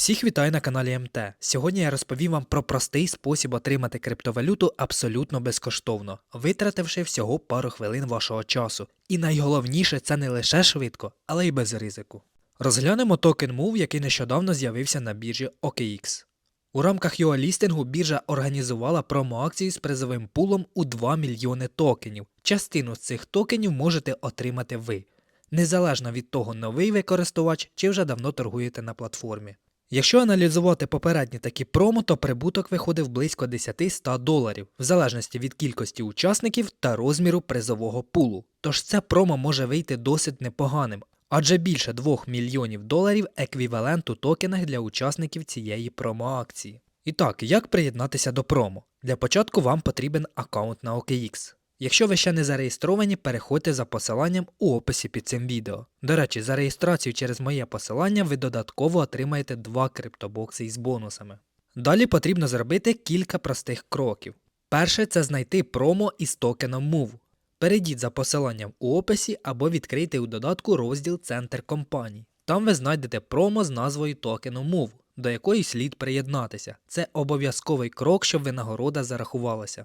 Всіх вітаю на каналі МТ. Сьогодні я розповім вам про простий спосіб отримати криптовалюту абсолютно безкоштовно, витративши всього пару хвилин вашого часу. І найголовніше це не лише швидко, але й без ризику. Розглянемо токен MOVE, який нещодавно з'явився на біржі OKX. У рамках його лістингу біржа організувала промоакцію з призовим пулом у 2 мільйони токенів. Частину з цих токенів можете отримати ви, незалежно від того, новий ви користувач чи вже давно торгуєте на платформі. Якщо аналізувати попередні такі промо, то прибуток виходив близько 10-100 доларів, в залежності від кількості учасників та розміру призового пулу. Тож це промо може вийти досить непоганим, адже більше 2 мільйонів доларів еквівалент у токенах для учасників цієї промо-акції. І так, як приєднатися до промо? Для початку вам потрібен аккаунт на OKX. Якщо ви ще не зареєстровані, переходьте за посиланням у описі під цим відео. До речі, за реєстрацію через моє посилання ви додатково отримаєте два криптобокси із бонусами. Далі потрібно зробити кілька простих кроків. Перше це знайти промо із токеном MOVE. Перейдіть за посиланням у описі або відкрийте у додатку розділ Центр компаній. Там ви знайдете промо з назвою токену MOVE, до якої слід приєднатися. Це обов'язковий крок, щоб винагорода зарахувалася.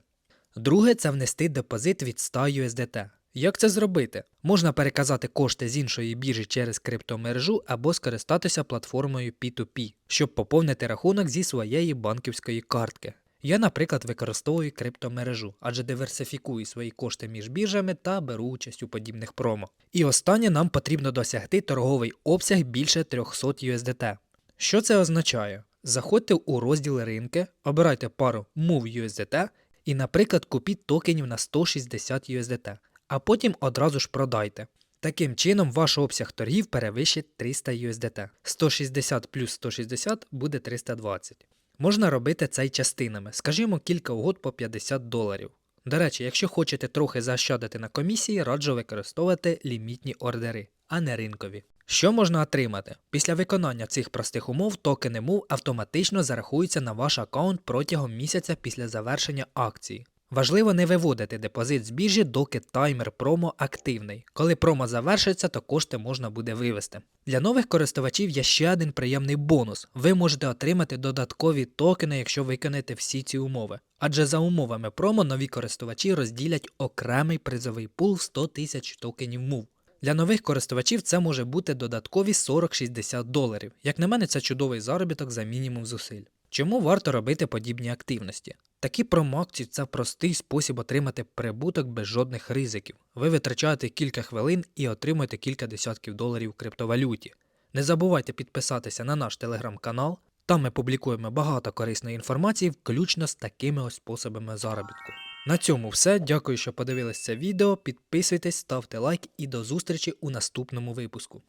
Друге це внести депозит від 100 USDT. Як це зробити? Можна переказати кошти з іншої біржі через криптомережу або скористатися платформою P2P, щоб поповнити рахунок зі своєї банківської картки. Я, наприклад, використовую криптомережу, адже диверсифікую свої кошти між біржами та беру участь у подібних промо. І останнє нам потрібно досягти торговий обсяг більше 300 USDT. Що це означає? Заходьте у розділ ринки, обирайте пару Move USDT і, наприклад, купіть токенів на 160 USDT, а потім одразу ж продайте. Таким чином, ваш обсяг торгів перевищить 300 USDT. 160 плюс 160 буде 320. Можна робити це й частинами, скажімо, кілька угод по 50 доларів. До речі, якщо хочете трохи заощадити на комісії, раджу використовувати лімітні ордери, а не ринкові. Що можна отримати? Після виконання цих простих умов токени MOVE автоматично зарахуються на ваш аккаунт протягом місяця після завершення акції. Важливо не виводити депозит з біржі, доки таймер промо активний. Коли промо завершиться, то кошти можна буде вивести. Для нових користувачів є ще один приємний бонус. Ви можете отримати додаткові токени, якщо виконаєте всі ці умови. Адже за умовами промо нові користувачі розділять окремий призовий пул в 100 тисяч токенів MOVE. Для нових користувачів це може бути додаткові 40-60 доларів. Як на мене, це чудовий заробіток за мінімум зусиль. Чому варто робити подібні активності? Такі промоакції це простий спосіб отримати прибуток без жодних ризиків. Ви витрачаєте кілька хвилин і отримуєте кілька десятків доларів в криптовалюті. Не забувайте підписатися на наш телеграм-канал. Там ми публікуємо багато корисної інформації, включно з такими ось способами заробітку. На цьому все. Дякую, що подивилися це відео. Підписуйтесь, ставте лайк і до зустрічі у наступному випуску.